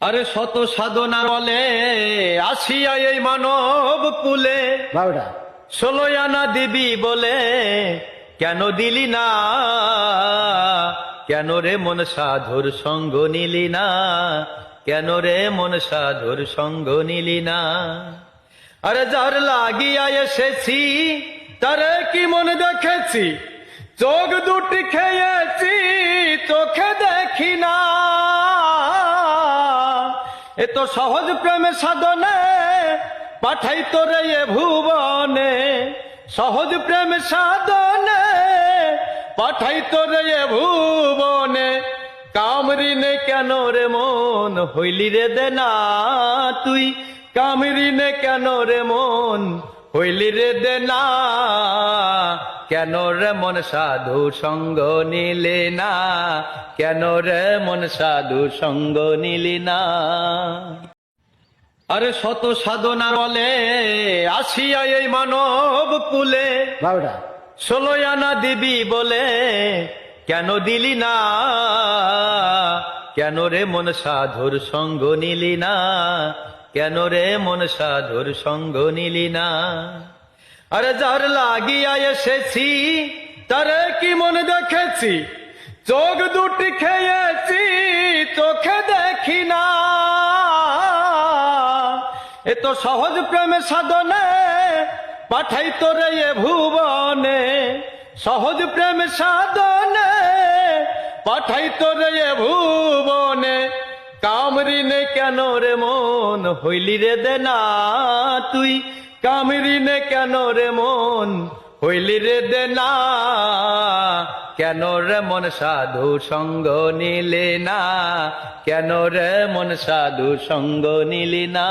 আরে শত সাধনা বলে আসিয়া এই মানব কুলে। ষোলো আনা দিবি বলে কেন দিলি না? কেন রে মন সাধুর সঙ্গ নিলি না? কেন রে মন সাধুর সঙ্গ নিলি না? আরে যার লাগিয়া এসেছি তারে কি মনে দেখেছি? চোখ দুটি খেয়েছি চোখে দেখি না। এ তো সহজ প্রেমে সাধনে, পাঠাই তোরে এ ভুবনে। সহজ প্রেম সাধনে, পাঠাই তোরে এ ভুবনে। কামরিনে কেন রে মন, হইলি রে দে না তুই। কামরিনে কেন রে মন, হইলি রে দে না কেন রে মন সাধু সঙ্গ নিলে না? কেন রে মন সাধু সঙ্গ নিলি না? আরে শত সাধনা বলে আসিয়া এই মানব কুলে। বারোটা। ষোলো আনা দিবি বলে কেন দিলি না? কেন রে মন সাধুর সঙ্গ নিলি না? কেন রে মন সাধুর সঙ্গ নিলি না? আরে যার লাগিয়া এসেছি, তার কি মনে দেখেছি? চোখ দুটি খেয়েছি, চোখে দেখি না। এ তো সহজ প্রেমে সাধনে, পাঠাই তোরে এ ভুবনে। সহজ প্রেম সাধনে, পাঠাই তোরে এ ভুবনে। কামরিনে কেন রে মন হইলি রে দে না তুই? কামরিনে কেন রে মন? হইলি রে দে না কেন রে মন সাধু সঙ্গ নিলে না? কেন রে মন সাধু সঙ্গ নিলি না?